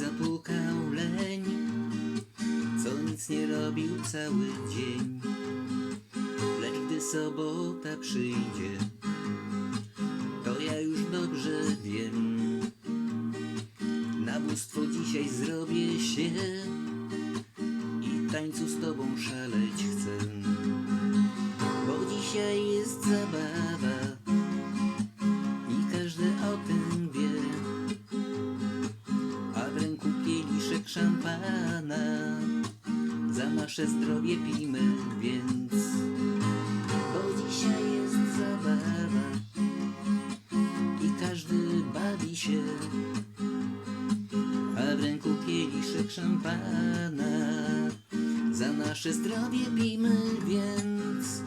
zapukał leń, co nic nie robił cały dzień. Lecz gdy sobota przyjdzie, to ja już dobrze wiem. Na bóstwo dzisiaj zrobię się i tańcu z tobą szaleć chcę. Bo dzisiaj jest zabawa. Szampana. Za nasze zdrowie pijmy więc Bo dzisiaj jest zabawa I każdy bawi się. A w ręku kieliszek szampana. Za nasze zdrowie pijmy więc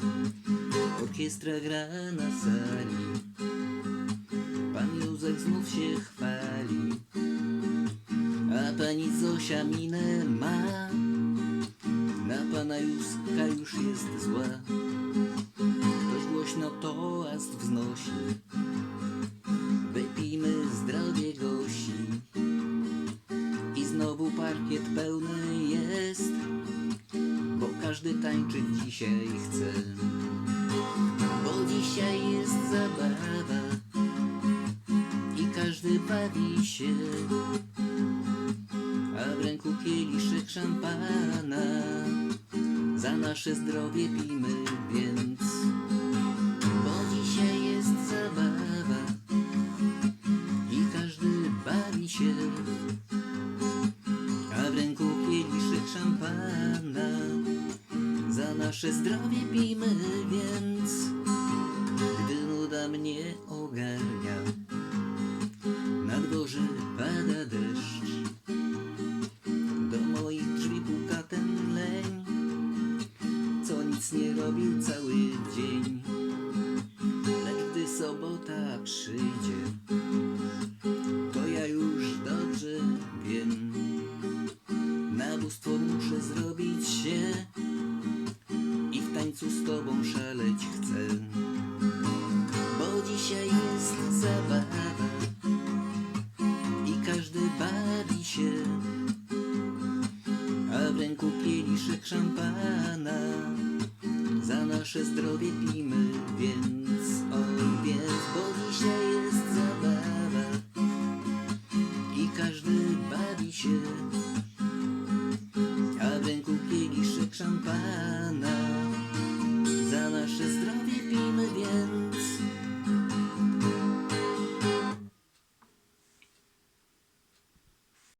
Orkiestra gra na sali pani Zosia minę ma. Na pana Józka już jest zła. Ktoś głośno toast wznosi. Wypijmy zdrowie gości. I znowu parkiet pełny jest Bo każdy tańczyć dzisiaj chce. Bo dzisiaj jest zabawa I każdy bawi się w ręku kieliszek szampana. Za nasze zdrowie pijmy więc, bo dzisiaj jest zabawa i każdy bawi się. A w ręku kieliszek szampana. Za nasze zdrowie pijmy więc, gdy nuda mnie ogarnia. Robił cały dzień. Lecz gdy sobota przyjdzie, to ja już dobrze wiem. Na bóstwo muszę zrobić się i w tańcu z tobą szaleć chcę. Bo dzisiaj jest zabawa i każdy bawi się a w ręku kieliszek szampana nasze zdrowie pimy, więc o więc, bo dzisiaj jest zabawa i każdy bawi się, a w ręku kieliszek szampana.